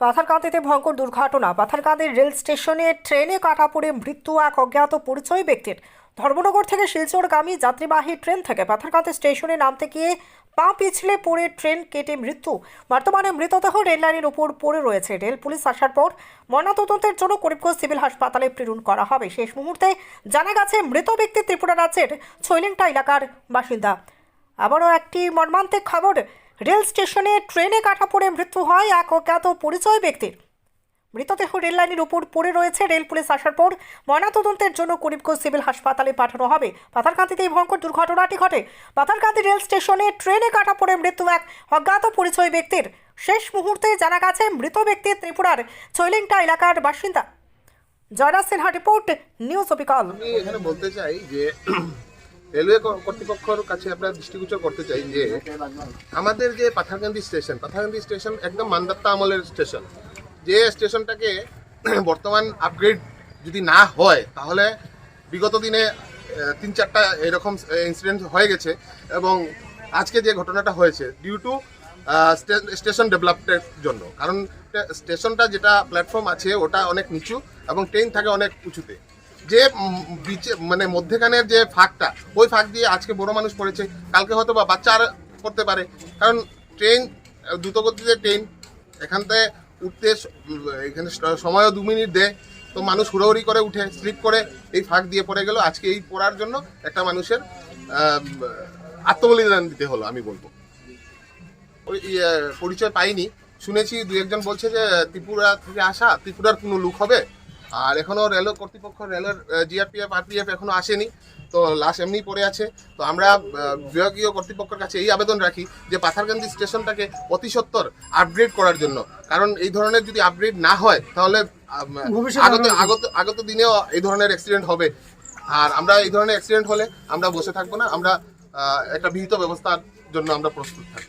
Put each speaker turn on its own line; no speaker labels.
পাথারকান্দিতে ভয়ঙ্কর দুর্ঘটনা। পাথারকান্দির রেল স্টেশনে ট্রেনে কাটা পড়ে মৃত্যু এক অজ্ঞাত পরিচয় ব্যক্তির। ধর্মনগর থেকে শিলচরগামী যাত্রীবাহী ট্রেন থেকে পাথারকান্দি স্টেশনে নামতে গিয়ে পা পিছলে পড়ে ট্রেন কেটে মৃত্যু। বর্তমানে মৃতদেহ রেল লাইনের উপর পড়ে রয়েছে। রেল পুলিশ আসার পর ময়নাতদন্তের জন্য করিমগঞ্জ সিভিল হাসপাতালে প্রেরণ করা হবে। শেষ মুহূর্তে জানা গেছে, মৃত ব্যক্তি ত্রিপুরা রাজ্যের ছৈলিংটা এলাকার বাসিন্দা। আবারও একটি মর্মান্তিক খবর রেল স্টেশনে ট্রেনে কাটা পড়ে মৃত্যু হয় এক অজ্ঞাত পরিচয় ব্যক্তির। মৃতদেহ রেল লাইনের উপর পড়ে রয়েছে। রেল পুলিশ আসার পর ময়নাতদন্তের জন্য করিমগঞ্জ সিভিল হাসপাতালে পাঠানো হবে। পাথারকান্দিতে এই ভয়ঙ্কর দুর্ঘটনাটি ঘটে। পাথারকান্দি রেল স্টেশনে ট্রেনে কাটা পড়ে মৃত্যু এক অজ্ঞাত পরিচয় ব্যক্তির। শেষ মুহূর্তে জানা গেছে, মৃত ব্যক্তি ত্রিপুরার ছৈলিংটা এলাকার বাসিন্দা। জয়রাজ সিনহা রিপোর্ট, নিউজ অবিকল
আমি এখানে বলতে চাই যে রেলওয়ে কর্তৃপক্ষের কাছে আমরা দৃষ্টিগোচর করতে চাই যে আমাদের যে পাথারকান্দি স্টেশন পাথারকান্দি স্টেশন একদম মান্দাত্তা আমলের স্টেশন। যে স্টেশনটাকে বর্তমান আপগ্রেড যদি না হয়, তাহলে বিগত দিনে তিন চারটা এরকম ইনসিডেন্ট হয়ে গেছে এবং আজকে যে ঘটনাটা হয়েছে ডিউ টু স্টেশন ডেভেলপমেন্টের জন্য। কারণ স্টেশনটা যেটা প্ল্যাটফর্ম আছে, ওটা অনেক নিচু এবং ট্রেন থাকে অনেক উঁচুতে। যে বিচে মানে মধ্যেখানের যে ফাঁকটা ওই ফাঁক দিয়ে আজকে বড় মানুষ পড়েছে। কালকে হয়তো বা বাচ্চা আর করতে পারে। কারণ ট্রেন দ্রুতগতিতে ট্রেন এখান থেকে উঠতে এখানে সময়ও দু মিনিট দেয়। তো মানুষ হুড়োহুড়ি করে উঠে স্লিপ করে এই ফাঁক দিয়ে পড়ে গেল। আজকে এই পড়ার জন্য একটা মানুষের আত্মবলিদান দিতে হলো আমি বলব। ওই ইয়ে, পরিচয় পাইনি। শুনেছি দু একজন বলছে যে ত্রিপুরা থেকে আসা ত্রিপুরার কোনো লুক হবে? আর এখনও রেল কর্তৃপক্ষ রেলের জিআরপিএফ আরপিএফ এখনও আসেনি। তো লাশ এমনি পড়ে আছে। তো আমরা বিভাগীয় কর্তৃপক্ষের কাছে এই আবেদন রাখি যে পাথারকান্দি স্টেশনটাকে অতি সত্বর আপগ্রেড করার জন্য। কারণ এই ধরনের যদি আপগ্রেড না হয় তাহলে আগত আগত আগত দিনেও এই ধরনের অ্যাক্সিডেন্ট হবে। আর আমরা এই ধরনের অ্যাক্সিডেন্ট হলে আমরা বসে থাকব না। আমরা একটা বিহিত ব্যবস্থার জন্য আমরা প্রস্তুত থাকব।